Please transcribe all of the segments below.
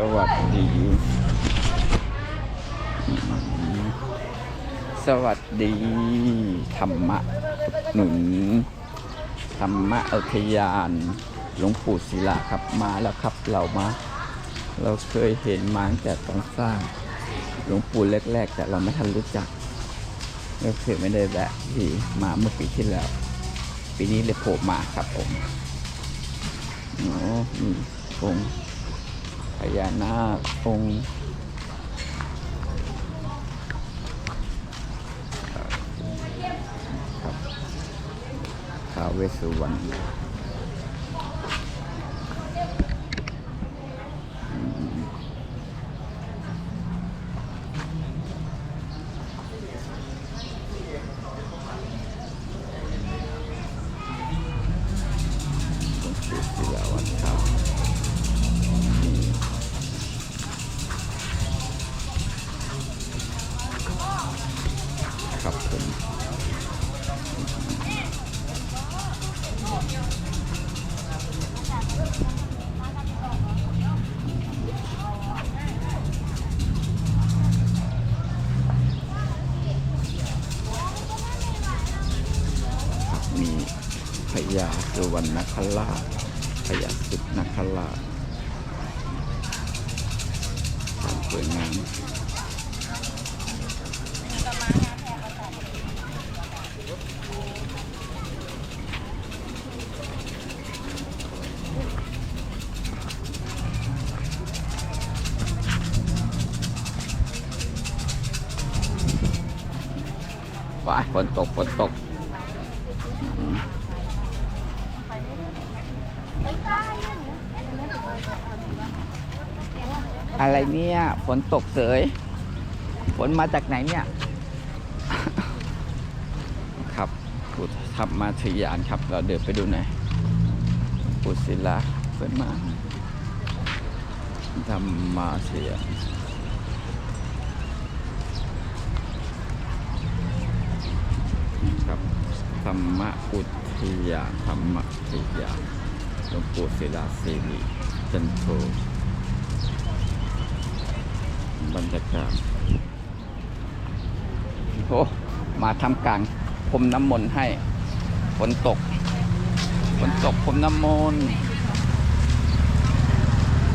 สวัสดี สวัสดี ธรรมะหนุน ธรรมะอุทยาน หลวงปู่ศิลาครับมาแล้วครับเรามา เราเคยเห็นมาตั้งแต่ตอนสร้าง หลวงปู่แรกๆ แต่เราไม่ทันรู้จักก็คือไม่ได้แวะที่มาเมื่อปีที่แล้ว ปีนี้เลยโผล่มาครับผมโอ้มีองค์พ ญานาคองค์ท้าวเวสสุวรรณ สุวรรณคราชพญาสุนคราชความสวยงามฝนตกฝนตก อะไรเนี่ยฝนตกเสยฝนมาจากไหนเนี่ย ครับปูทับมาถือยานครับ เราเดินไปดูหน่อยปูศิลาเปิดมาทำมาเสียานครับธรรมอุทยานธรรมอุทยานหลวงปู่ศิลาสิริจันโท บรรยากาศโอ้มาทำกลางพรมน้ำมนต์ให้ฝนตกฝนตกพรมน้ำมนต์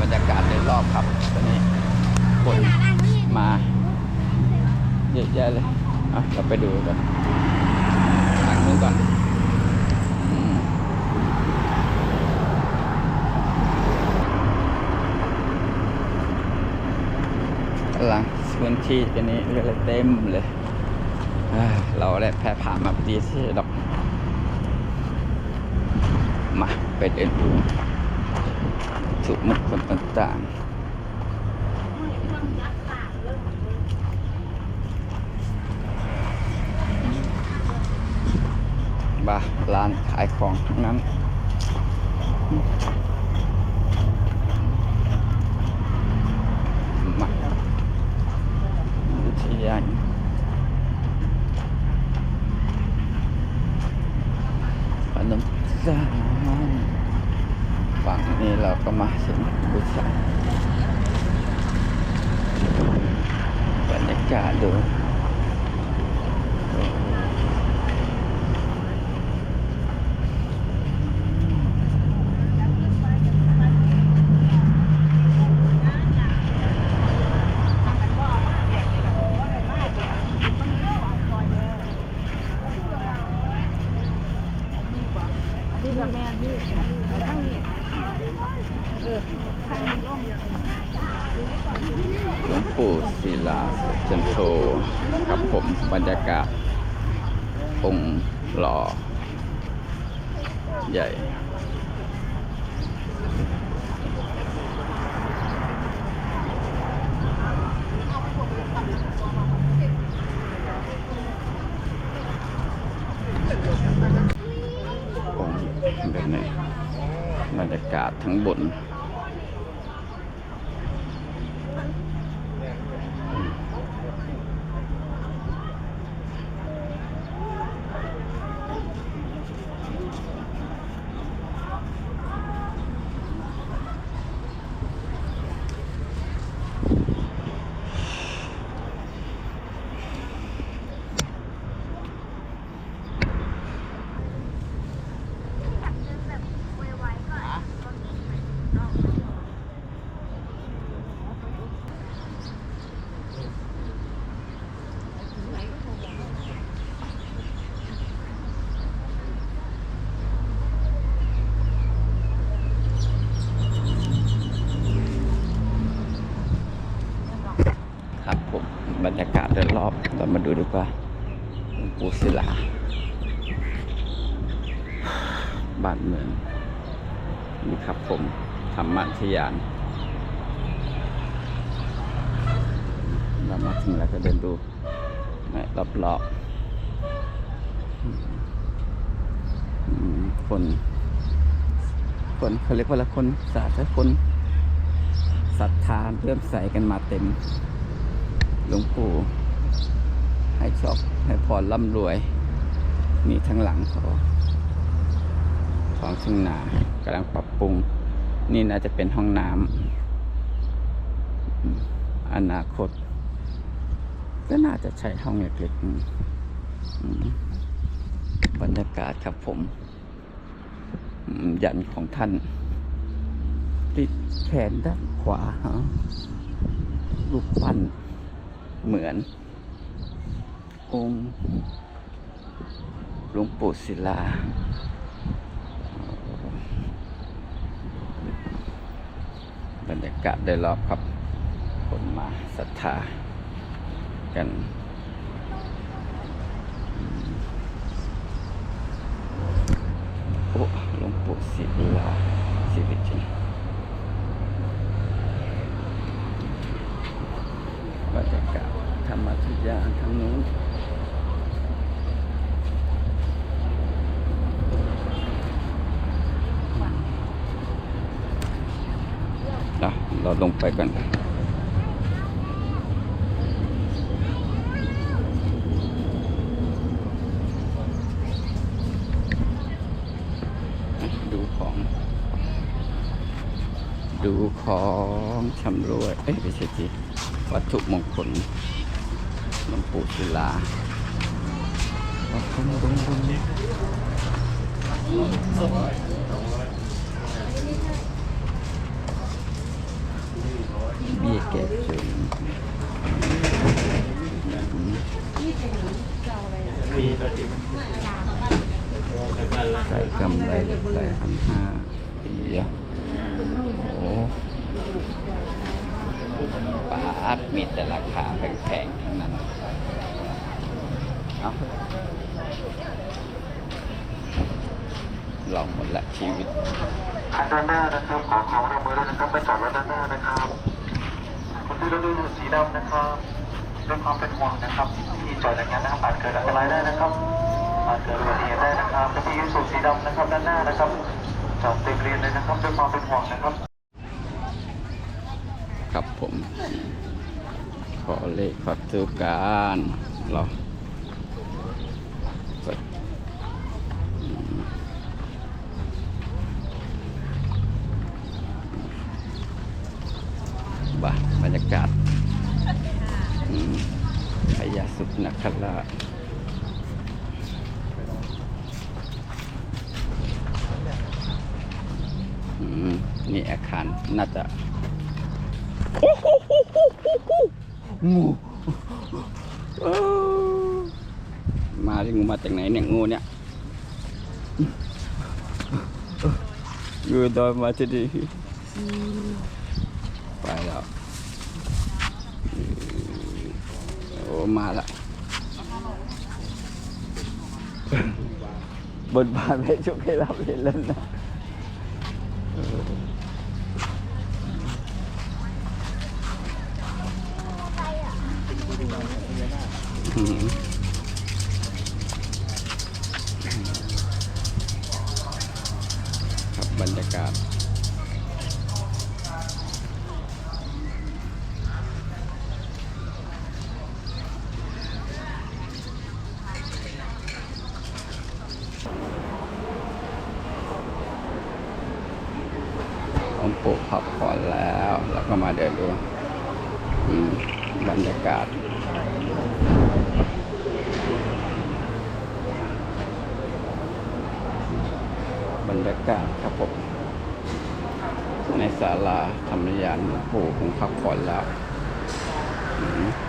บรรยากาศโดยรอบครับตอนนี้คนมาเยอะแยะเลยอะเราไปดูกันทางนู้นก่อนอืม หลัง พื้นที่กันนี้เรียกอะไรเต็มเลยเราได้แพ้ผ่านมาพอดีที่ดอกมาเป็นเอ็นดูถูกมุกคนต่างๆบาร้านขายของทั้งนั้น มา อุทยานพนมสารฝั่งนี้เราก็มาถึงบุษาบรรยากาศดูโอ้โห หลวงปู่ศิลาจันโทครับผมบรรยากาศองค์หล่อใหญ่ องค์แบบ นี่บรรยากาศทั้งบน ค บรรยากาศโดยรอบ เรามาดูดีกว่าหลวงปู่ศิลาบ้านเมืองนี่ครับผมธรรมทยาน เรามาถึงแล้วก็เดินดูรอบรอบๆอืมคน คนเขาเรียกว่าละคนสาธุคนศรัทธาเริ่อมใสกันมาเต็ม หลวงปู่ ให้โชคให้พรร่ำรวย มีทั้งหลังเขาท้องทุ่งนากำลังปรับปรุง นี่น่าจะเป็นห้องน้ำอนาคต ก็น่าจะใช้ห้องเล็กๆบรรยากาศครับผมอืมยันของท่าน ติดแขนด้านขวาฮะรูปปั้นเหมือน องค์หลวงปู่ศิลา บรรยากาศโดยรอบครับ คนมาศรัทธากันโอ้หลวงปู่ศิลาศิริจินบรรยากาศธรรมทุกอย่างทางนู้นเราเรา ลงไปก่อนดูของ ดูของชำรวยเอ้ยไม่ใช่ทีวัตถุมงคลหลวงปู่ศิลาวัดพนดุงดุง เบี้ยแก่จุนใส่กำไรใส่พันห้าปีอะโอ้ปาดมีแต่ราคาแพงๆทั้งนั้นเอาลองหมดละชีวิตทาด้านหน้านะครับ ขอความร่วมมือด้วยนะครับไปจอดรถด้านหน้านะครับ คนที่รถดูสีดำนะครับด้วยความเป็นห่วงนะครับที่จอดอย่างนั้นนะครับอาจเกิดอันตรายได้นะครับอาจเกิดอุบัติเหตุได้นะครับและที่ยูสูสีดำนะครับด้านหน้านะครับจอดเต็มเรียนเลยนะครับด้วยความเป็นห่วงนะครับ ครับผม ขอเลขพัตุการรอเปิดอืม บ้าบรรยากาศอืมพญาสุนัขราชอืมนี่อาคาร น่าจะงูเออมาที่งูมาจากไหนเนี่ยงูเนี่ยงูดอยมาที่นี่ไปแล้วโอ้ มาละบนบานไม่ชุกให้เราเห็นแล้วนะอืมครับบรรยากาศ ผมปลูกพักผ่อนแล้ว แล้วก็มาเดินดูอืมบรรยากาศบรรยากาศครับผมในศาลาธรรมยานหลวงปู่ผมพักผ่อนแล้วอืม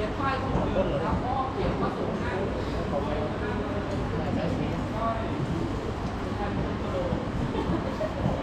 Thank you.